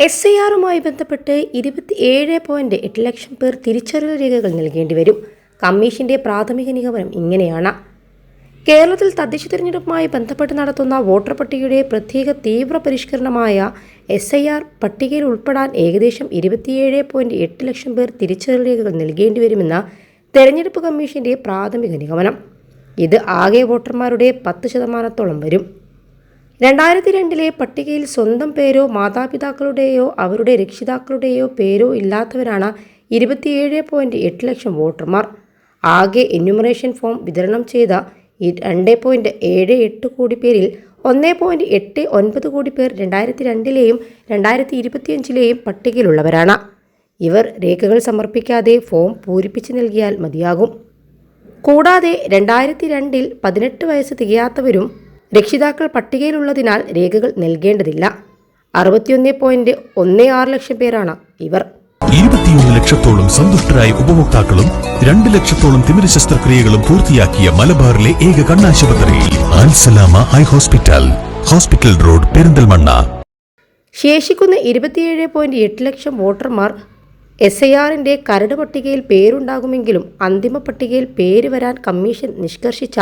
S I ആറുമായി ബന്ധപ്പെട്ട് ഇരുപത്തി ഏഴ് പോയിന്റ് എട്ട് ലക്ഷം പേർ തിരിച്ചറിയൽ രേഖകൾ നൽകേണ്ടി വരും. കമ്മീഷന്റെ പ്രാഥമിക നിഗമനം ഇങ്ങനെയാണ്. കേരളത്തിൽ തദ്ദേശ തിരഞ്ഞെടുപ്പുമായി ബന്ധപ്പെട്ട് നടത്തുന്ന വോട്ടർ പട്ടികയുടെ പ്രത്യേക തീവ്ര പരിഷ്കരണമായ എസ് ഐ ആർ പട്ടികയിൽ ഉൾപ്പെടാൻ ഏകദേശം ഇരുപത്തിയേഴ് പോയിന്റ് എട്ട് ലക്ഷം പേർ തിരിച്ചറിയൽ രേഖകൾ നൽകേണ്ടി വരുമെന്ന തെരഞ്ഞെടുപ്പ് കമ്മീഷന്റെ പ്രാഥമിക നിഗമനം. ഇത് ആകെ വോട്ടർമാരുടെ പത്ത് ശതമാനത്തോളം വരും. രണ്ടായിരത്തി രണ്ടിലെ പട്ടികയിൽ സ്വന്തം പേരോ മാതാപിതാക്കളുടെയോ അവരുടെ രക്ഷിതാക്കളുടെയോ പേരോ ഇല്ലാത്തവരാണ് ഇരുപത്തിയേഴ് പോയിന്റ് എട്ട് ലക്ഷം വോട്ടർമാർ. ആകെ എന്യൂമറേഷൻ ഫോം വിതരണം ചെയ്ത രണ്ട് പോയിന്റ് ഏഴ് എട്ട് കോടി പേരിൽ ഒന്ന് പോയിന്റ് എട്ട് ഒൻപത് കോടി പേർ രണ്ടായിരത്തി രണ്ടിലെയും രണ്ടായിരത്തി ഇരുപത്തിയഞ്ചിലെയും പട്ടികയിലുള്ളവരാണ്. ഇവർ രേഖകൾ സമർപ്പിക്കാതെ ഫോം പൂരിപ്പിച്ച് നൽകിയാൽ മതിയാകും. കൂടാതെ രണ്ടായിരത്തി രണ്ടിൽ പതിനെട്ട് വയസ്സ് തികയാത്തവരും രക്ഷിതാക്കൾ പട്ടികയിലുള്ളതിനാൽ രേഖകൾ നൽകേണ്ടതില്ല. അറുപത്തിയൊന്ന് പോയിന്റ് ഒന്ന് ആറ് ലക്ഷം പേരാണ് ഇവർ. ഇരുപത്തിയൊന്ന് ലക്ഷത്തോളം സന്തുഷ്ടരായ ഉപഭോക്താക്കളും രണ്ട് ലക്ഷത്തോളം തിമിര ശസ്ത്രക്രിയകളും പൂർത്തിയാക്കിയ മലബാറിലെ ഏക കണ്ണാശുപത്രിയിൽ Ansalama eye hospital hospital road Perinthalmanna. ശേഷിക്കുന്ന ഇരുപത്തിയേഴ് പോയിന്റ് എട്ട് ലക്ഷം വോട്ടർമാർ എസ് ഐ ആറിന്റെ കരട് പട്ടികയിൽ പേരുണ്ടാകുമെങ്കിലും അന്തിമ പട്ടികയിൽ പേര് വരാൻ കമ്മീഷൻ നിഷ്കർഷിച്ച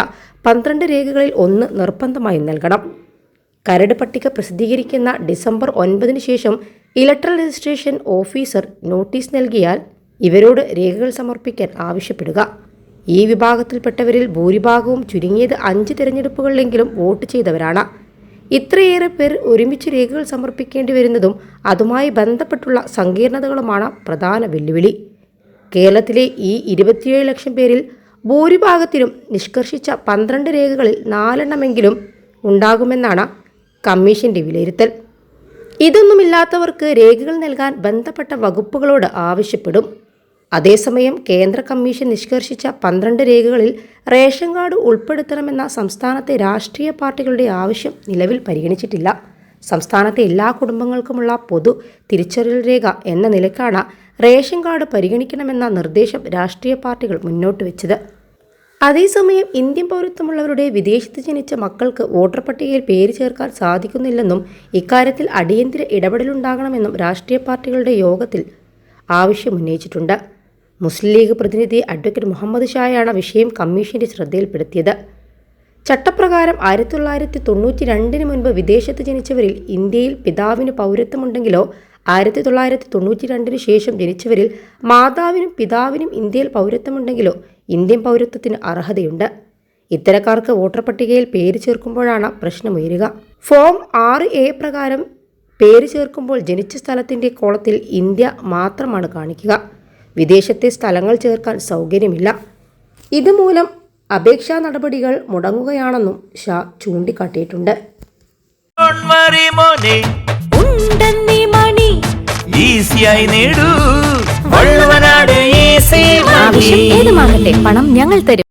പന്ത്രണ്ട് രേഖകളിൽ ഒന്ന് നിർബന്ധമായി നൽകണം. കരട് പട്ടിക പ്രസിദ്ധീകരിക്കുന്ന ഡിസംബർ ഒൻപതിന് ശേഷം ഇലക്ട്രൽ രജിസ്ട്രേഷൻ ഓഫീസർ നോട്ടീസ് നൽകിയാൽ ഇവരോട് രേഖകൾ സമർപ്പിക്കാൻ ആവശ്യപ്പെടുക. ഈ വിഭാഗത്തിൽപ്പെട്ടവരിൽ ഭൂരിഭാഗവും ചുരുങ്ങിയത് അഞ്ച് തിരഞ്ഞെടുപ്പുകളിലെങ്കിലും വോട്ട് ചെയ്തവരാണ്. ഇത്രയേറെ പേർ ഒരുമിച്ച് രേഖകൾ സമർപ്പിക്കേണ്ടി വരുന്നതും അതുമായി ബന്ധപ്പെട്ടുള്ള സങ്കീർണതകളുമാണ് പ്രധാന വെല്ലുവിളി. കേരളത്തിലെ ഈ ഇരുപത്തിയേഴ് ലക്ഷം പേരിൽ ഭൂരിഭാഗത്തിനും നിഷ്കർഷിച്ച പന്ത്രണ്ട് രേഖകളിൽ നാലെണ്ണമെങ്കിലും ഉണ്ടാകുമെന്നാണ് കമ്മീഷന്റെ വിലയിരുത്തൽ. ഇതൊന്നുമില്ലാത്തവർക്ക് രേഖകൾ നൽകാൻ ബന്ധപ്പെട്ട വകുപ്പുകളോട് ആവശ്യപ്പെടും. അതേസമയം കേന്ദ്ര കമ്മീഷൻ നിഷ്കർഷിച്ച പന്ത്രണ്ട് രേഖകളിൽ റേഷൻ കാർഡ് ഉൾപ്പെടുത്തണമെന്ന സംസ്ഥാനത്തെ രാഷ്ട്രീയ പാർട്ടികളുടെ ആവശ്യം നിലവിൽ പരിഗണിച്ചിട്ടില്ല. സംസ്ഥാനത്തെ എല്ലാ കുടുംബങ്ങൾക്കുമുള്ള പൊതു തിരിച്ചറിയൽ രേഖ എന്ന നിലക്കാണ് റേഷൻ കാർഡ് പരിഗണിക്കണമെന്ന നിർദ്ദേശം രാഷ്ട്രീയ പാർട്ടികൾ മുന്നോട്ട് വെച്ചത്. അതേസമയം ഇന്ത്യൻ പൗരത്വമുള്ളവരുടെ വിദേശത്ത് ജനിച്ച മക്കൾക്ക് വോട്ടർ പട്ടികയിൽ പേര് ചേർക്കാൻ സാധിക്കുന്നില്ലെന്നും ഇക്കാര്യത്തിൽ അടിയന്തര ഇടപെടലുണ്ടാകണമെന്നും രാഷ്ട്രീയ പാർട്ടികളുടെ യോഗത്തിൽ ആവശ്യമുന്നയിച്ചിട്ടുണ്ട് മുസ്ലിം ലീഗ് പ്രതിനിധി അഡ്വക്കേറ്റ് മുഹമ്മദ് ഷായാണ് വിഷയം കമ്മീഷന്റെ ശ്രദ്ധയിൽപ്പെടുത്തിയത്. ചട്ടപ്രകാരം ആയിരത്തി തൊള്ളായിരത്തി തൊണ്ണൂറ്റി രണ്ടിന് മുൻപ് വിദേശത്ത് ജനിച്ചവരിൽ ഇന്ത്യയിൽ പിതാവിന് പൗരത്വമുണ്ടെങ്കിലോ ആയിരത്തി തൊള്ളായിരത്തി തൊണ്ണൂറ്റി രണ്ടിന് ശേഷം ജനിച്ചവരിൽ മാതാവിനും പിതാവിനും ഇന്ത്യയിൽ പൗരത്വമുണ്ടെങ്കിലോ ഇന്ത്യൻ പൗരത്വത്തിന് അർഹതയുണ്ട്. ഇത്തരക്കാർക്ക് വോട്ടർ പട്ടികയിൽ പേര് ചേർക്കുമ്പോഴാണ് പ്രശ്നമുയരുക. ഫോം ആറ് എ പ്രകാരം പേര് ചേർക്കുമ്പോൾ ജനിച്ച സ്ഥലത്തിന്റെ കോളത്തിൽ ഇന്ത്യ മാത്രമാണ് കാണിക്കുക. വിദേശത്തെ സ്ഥലങ്ങൾ ചേർക്കാൻ സൗകര്യമില്ല. ഇതുമൂലം അപേക്ഷാ നടപടികൾ മുടങ്ങുകയാണെന്നും ഷാ ചൂണ്ടിക്കാട്ടിയിട്ടുണ്ട്. ഏതുമാകട്ടെ പണം ഞങ്ങൾ തരും.